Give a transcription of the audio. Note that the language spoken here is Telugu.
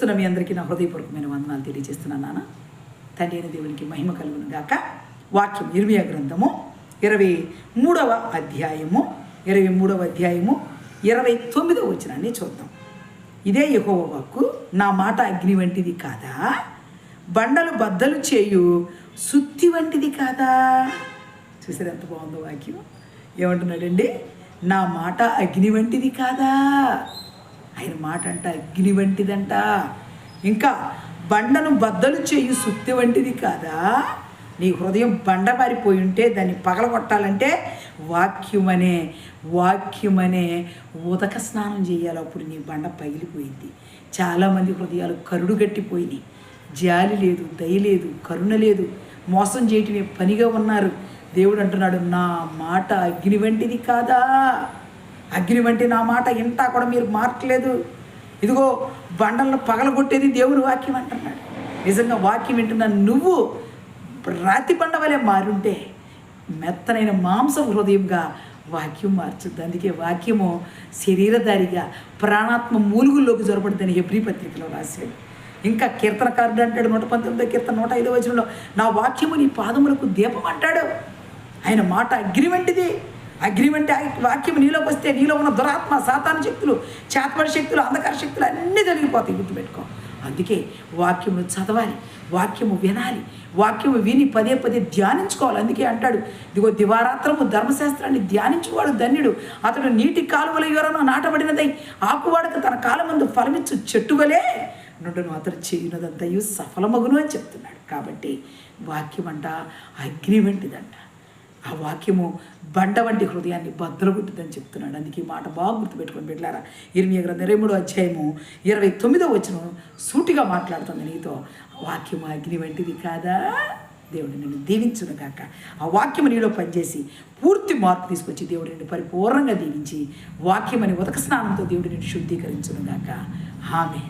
చేస్తున్న మీ అందరికీ నా హృదయపూర్వకమైన వందనాలు తెలియజేస్తున్నాను నాన్న. తండ్రి అయిన దేవునికి మహిమ కలుగును గాక. వాక్యం ఇర్మియా గ్రంథము ఇరవై మూడవ అధ్యాయము ఇరవై మూడవ అధ్యాయము ఇరవై తొమ్మిదవ వచనాన్ని చూద్దాం. ఇదే యెహోవా వాక్కు నా మాట అగ్ని వంటిది కాదా? బండలు బద్దలు చేయు సుత్తి వంటిది కాదా? చూసారు ఎంత బాగుందో వాక్యం? ఏమంటున్నాడండి? నా మాట అగ్ని వంటిది కాదా? ఆయన మాట అంట అగ్ని వంటిదంట. ఇంకా బండను బద్దలు చేయు సుత్తి వంటిది కాదా? నీ హృదయం బండబారిపోయి ఉంటే దాన్ని పగలగొట్టాలంటే వాక్యం అనే ఉదక స్నానం చేయాలి. అప్పుడు నీ బండ పగిలిపోయింది. చాలామంది హృదయాలు కరుడు గట్టిపోయినాయి. జాలి లేదు దయ లేదు కరుణ లేదు. మోసం చేయటమే పనిగా ఉన్నారు. దేవుడు అంటున్నాడు నా మాట అగ్ని వంటిది కాదా? అగ్ని వంటి నా మాట ఇంటా కూడా మీరు మార్చలేదు. ఇదిగో బండలను పగలగొట్టేది దేవుని వాక్యం అంటున్నాడు. నిజంగా వాక్యం వింటున్న నువ్వు రాతి బండ వలె మారుంటే మెత్తనైన మాంసం హృదయంగా వాక్యం మార్చుద్ది. అందుకే వాక్యము శరీరధారిగా ప్రాణాత్మ మూలుగుల్లోకి జొరపడుతుంది హెబ్రి పత్రికలో రాశాడు. ఇంకా కీర్తనకారుడు అంటాడు నూట పంతొమ్మిదో కీర్తన నూట ఐదో వచనంలో నా వాక్యము నీ పాదములకు దీపం అంటాడు. ఆయన మాట అగ్ని వంటిది. అగ్రిమెంట్ ఆ వాక్యం నీలోకి వస్తే నీలో ఉన్న దురాత్మ సాతాన శక్తులు చేతపడి శక్తులు అంధకార శక్తులు అన్నీ జరిగిపోతాయి గుర్తుపెట్టుకో. అందుకే వాక్యము చదవాలి వాక్యము వినాలి వాక్యము విని పదే పదే ధ్యానించుకోవాలి. అందుకే అంటాడు ఇదిగో దివారాత్రము ధర్మశాస్త్రాన్ని ధ్యానించువాడు ధన్యుడు. అతడు నీటి కాలువల యోరను నాటబడినదై ఆకువాడక తన కాలమందు ఫలమిచ్చు చెట్టువలే నుండును అతడు చేయనదంతయు సఫలమగును అని చెప్తున్నాడు. కాబట్టి వాక్యం అంట అగ్రిమెంట్ వంటిదంట ఆ వాక్యము బండ వంటి హృదయాన్ని భద్రగుట్టుదని చెప్తున్నాడు. అందుకే ఈ మాట బాగా గుర్తుపెట్టుకొని పెట్టారా ఇరవై గ్రంథం ఇరవై మూడో అధ్యాయము ఇరవై తొమ్మిదో వచ్చిన సూటిగా మాట్లాడుతుంది నీతో. వాక్యము అగ్ని వంటిది కాదా? దేవుడు నిన్ను దీవించును కాక ఆ వాక్యము నీలో పనిచేసి పూర్తి మార్పు తీసుకొచ్చి దేవుడు నిన్ను పరిపూర్ణంగా దీవించి అని ఉదక స్నానంతో దేవుడు నిన్ను శుద్ధీకరించును కాక ఆమె